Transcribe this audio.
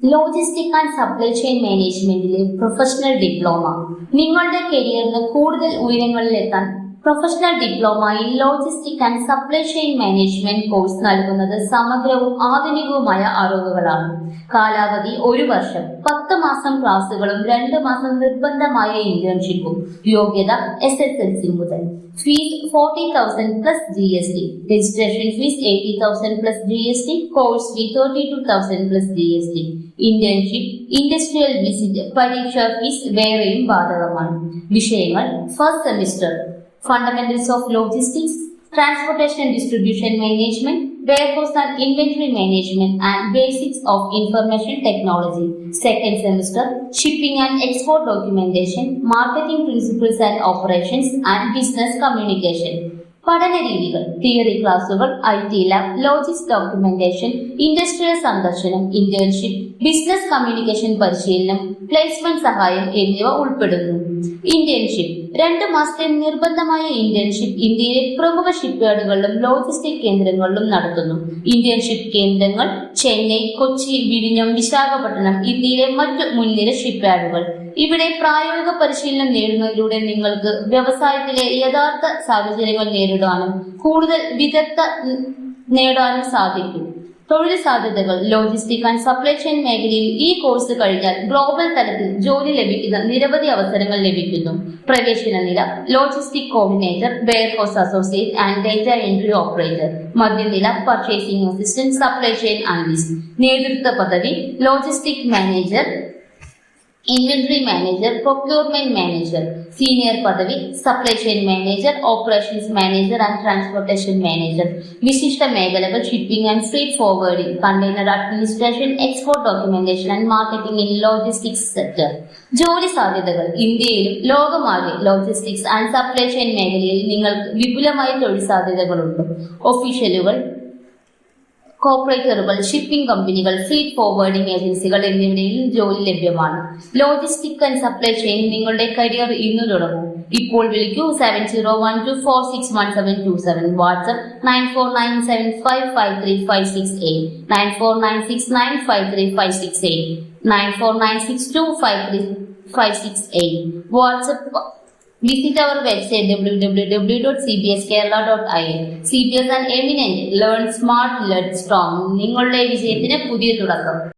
Logistic and supply chain മാനേജ്മെന്റിലെ professional diploma നിങ്ങളുടെ കരിയറിന് കൂടുതൽ ഉയരങ്ങളിലെത്താൻ professional diploma in logistic and supply chain management course നൽകുന്നത് സമഗ്രവും ആധുനികവുമായ അറിവുകളാണ് കാലാവധി ഒരു വർഷം പത്ത് മാസം ക്ലാസുകളും രണ്ട് മാസം നിർബന്ധമായ ഇന്റേൺഷിപ്പും യോഗ്യത എസ് എസ് എൽ സി മുതൽ. Fees forty thousand plus G S T registration fees eighty thousand plus G S T course fee thirty two thousand plus G S T internship industrial visit പരീക്ഷാ fees വേറെയും ബാധകമാണ്. വിഷയങ്ങൾ first semester fundamentals of logistics, transportation and distribution management, warehouse and inventory management, and basics of information technology. Second semester, shipping and export documentation, marketing principles and operations, and business communication. പഠന രീതികൾ theory ക്ലാസുകൾ I T lab logistics documentation industrial സന്ദർശനം internship business communication പരിശീലനം placement സഹായം എന്നിവ ഉൾപ്പെടുന്നു. Internship രണ്ട് മാസത്തെ നിർബന്ധമായ ഇന്റേൺഷിപ്പ് ഇന്ത്യയിലെ പ്രമുഖ ഷിപ്പ്യാർഡുകളിലും ലോജിസ്റ്റിക് കേന്ദ്രങ്ങളിലും നടത്തുന്നു. ഇന്റേൺഷിപ്പ് കേന്ദ്രങ്ങൾ ചെന്നൈ കൊച്ചി വിഴിഞ്ഞം വിശാഖപട്ടണം ഇന്ത്യയിലെ മറ്റ് മുൻനിര ഷിപ്പ്യാർഡുകൾ ഇവിടെ പ്രായോഗിക പരിശീലനം നേടുന്നതിലൂടെ നിങ്ങൾക്ക് വ്യവസായത്തിലെ യഥാർത്ഥ സാഹചര്യങ്ങൾ നേരിടാനും കൂടുതൽ വിദഗ്ധ നേടാനും സാധിക്കും. തൊഴിൽ സാധ്യതകൾ ലോജിസ്റ്റിക് ആൻഡ് സപ്ലൈ ചെയിൻ മേഖലയിൽ ഈ കോഴ്സ് കഴിഞ്ഞാൽ ഗ്ലോബൽ തലത്തിൽ ജോലി ലഭിക്കുന്ന നിരവധി അവസരങ്ങൾ ലഭിക്കുന്നു. പ്രവേശന നില logistic coordinator warehouse associate and data entry operator മധ്യനില purchasing assistant supply chain analyst നേതൃത്വ പദവി logistic manager inventory manager procurement manager senior പദവി supply chain manager operations manager and transportation manager വിശിഷ്ട മേഖലകൾ shipping and freight forwarding container administration export documentation and marketing in logistics sector ജോലി സാധ്യതകൾ ഇന്ത്യയിലും ലോകമാകെ logistics and supply chain മേഖലയിൽ നിങ്ങൾക്ക് വിപുലമായ തൊഴിൽ സാധ്യതകളുണ്ട്. ഒഫീഷ്യലുകൾ കോർപ്പറേറ്ററുകൾ ഷിപ്പിംഗ് കമ്പനികൾ ഫ്ലീറ്റ് ഫോർവേഡിംഗ് ഏജൻസികൾ എന്നിവിടയിൽ ജോലി ലഭ്യമാണ്. ലോജിസ്റ്റിക് ആൻഡ് സപ്ലൈ ചെയിൻ നിങ്ങളുടെ കരിയർ ഇന്ന് തുടങ്ങും. ഇപ്പോൾ വിളിക്കൂ seven zero one two four six one seven two seven WhatsApp nine four nine seven five five three five six eight nine four nine six nine five three five six eight nine four nine six two five three five six eight WhatsApp Visit our website www.cbskerala.in. CBS and Eminent. Learn smart, learn strong. നിങ്ങളുടെ വിജയത്തിന് പുതിയ തുടക്കം